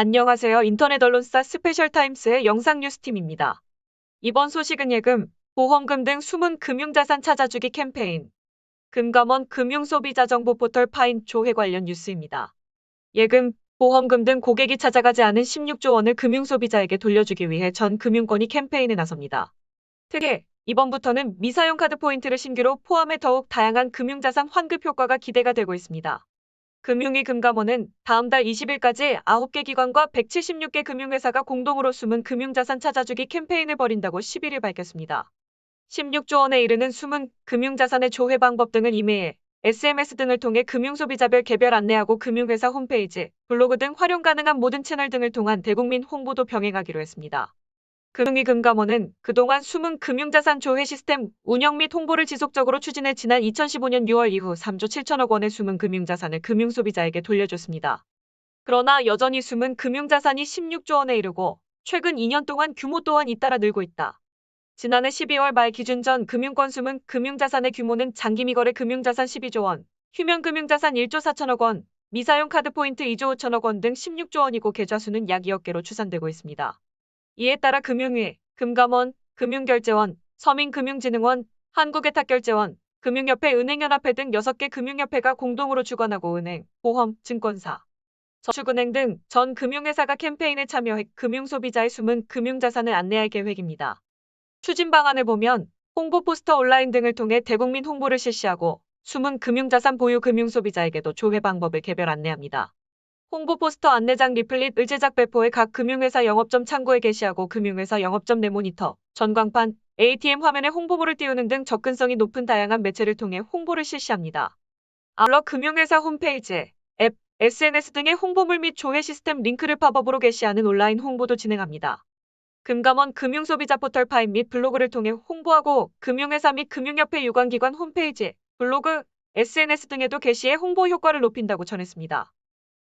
안녕하세요. 인터넷 언론사 스페셜 타임스의 영상 뉴스팀입니다. 이번 소식은 예금, 보험금 등 숨은 금융자산 찾아주기 캠페인, 금감원 금융소비자정보 포털 파인 조회 관련 뉴스입니다. 예금, 보험금 등 고객이 찾아가지 않은 16조 원을 금융소비자에게 돌려주기 위해 전 금융권이 캠페인에 나섭니다. 특히 이번부터는 미사용 카드 포인트를 신규로 포함해 더욱 다양한 금융자산 환급 효과가 기대가 되고 있습니다. 금융위 금감원은 다음 달 20일까지 9개 기관과 176개 금융회사가 공동으로 숨은 금융자산 찾아주기 캠페인을 벌인다고 11일 밝혔습니다. 16조 원에 이르는 숨은 금융자산의 조회 방법 등을 이메일, SMS 등을 통해 금융소비자별 개별 안내하고 금융회사 홈페이지, 블로그 등 활용 가능한 모든 채널 등을 통한 대국민 홍보도 병행하기로 했습니다. 금융위 금감원은 그동안 숨은 금융자산 조회 시스템 운영 및 홍보를 지속적으로 추진해 지난 2015년 6월 이후 3조 7천억 원의 숨은 금융자산을 금융소비자에게 돌려줬습니다. 그러나 여전히 숨은 금융자산이 16조 원에 이르고 최근 2년 동안 규모 또한 잇따라 늘고 있다. 지난해 12월 말 기준 전 금융권 숨은 금융자산의 규모는 장기미거래 금융자산 12조 원, 휴면금융자산 1조 4천억 원, 미사용 카드 포인트 2조 5천억 원 등 16조 원이고 계좌수는 약 2억 개로 추산되고 있습니다. 이에 따라 금융위, 금감원, 금융결제원, 서민금융진흥원, 한국외탁결제원, 금융협회 은행연합회 등 6개 금융협회가 공동으로 주관하고 은행, 보험, 증권사, 저축은행 등 전 금융회사가 캠페인에 참여해 금융소비자의 숨은 금융자산을 안내할 계획입니다. 추진 방안을 보면 홍보 포스터 온라인 등을 통해 대국민 홍보를 실시하고 숨은 금융자산 보유 금융소비자에게도 조회 방법을 개별 안내합니다. 홍보 포스터 안내장 리플릿 의제작 배포에 각 금융회사 영업점 창구에 게시하고 금융회사 영업점 내 모니터, 전광판, ATM 화면에 홍보물을 띄우는 등 접근성이 높은 다양한 매체를 통해 홍보를 실시합니다. 아울러 금융회사 홈페이지, 앱, SNS 등의 홍보물 및 조회 시스템 링크를 팝업으로 게시하는 온라인 홍보도 진행합니다. 금감원 금융소비자 포털 파인 및 블로그를 통해 홍보하고 금융회사 및 금융협회 유관기관 홈페이지, 블로그, SNS 등에도 게시해 홍보 효과를 높인다고 전했습니다.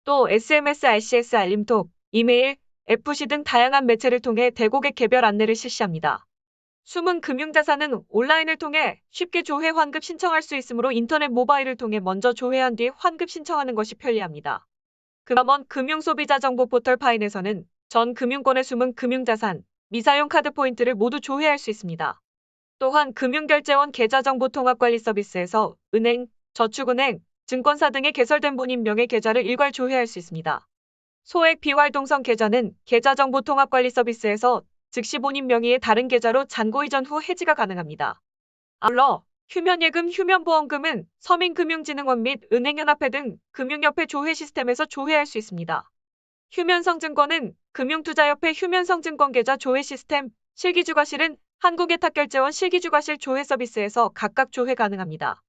또 SMS, RCS 알림톡, 이메일, FC 등 다양한 매체를 통해 대고객 개별 안내를 실시합니다. 숨은 금융자산은 온라인을 통해 쉽게 조회 환급 신청할 수 있으므로 인터넷 모바일을 통해 먼저 조회한 뒤 환급 신청하는 것이 편리합니다. 금감원 금융소비자 정보 포털 파인에서는 전 금융권의 숨은 금융자산, 미사용 카드 포인트를 모두 조회할 수 있습니다. 또한 금융결제원 계좌정보통합관리 서비스에서 은행, 저축은행, 증권사 등의 개설된 본인 명의 계좌를 일괄 조회할 수 있습니다. 소액 비활동성 계좌는 계좌정보통합관리 서비스에서 즉시 본인 명의의 다른 계좌로 잔고 이전 후 해지가 가능합니다. 아울러 휴면예금, 휴면보험금은 서민금융진흥원 및 은행연합회 등 금융협회 조회 시스템에서 조회할 수 있습니다. 휴면성증권은 금융투자협회 휴면성증권 계좌 조회 시스템, 실기주가실은 한국예탁결제원 실기주가실 조회 서비스에서 각각 조회 가능합니다.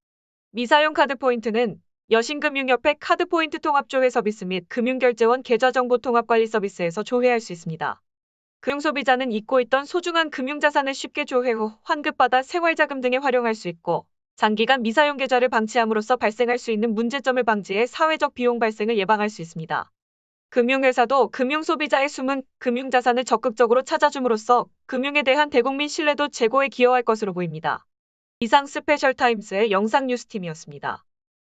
미사용 카드 포인트는 여신금융협회 카드 포인트 통합 조회 서비스 및 금융결제원 계좌정보 통합 관리 서비스에서 조회할 수 있습니다. 금융소비자는 잊고 있던 소중한 금융자산을 쉽게 조회 후 환급받아 생활자금 등에 활용할 수 있고 장기간 미사용 계좌를 방치함으로써 발생할 수 있는 문제점을 방지해 사회적 비용 발생을 예방할 수 있습니다. 금융회사도 금융소비자의 숨은 금융자산을 적극적으로 찾아줌으로써 금융에 대한 대국민 신뢰도 제고에 기여할 것으로 보입니다. 이상 스페셜타임스의 영상 뉴스팀이었습니다.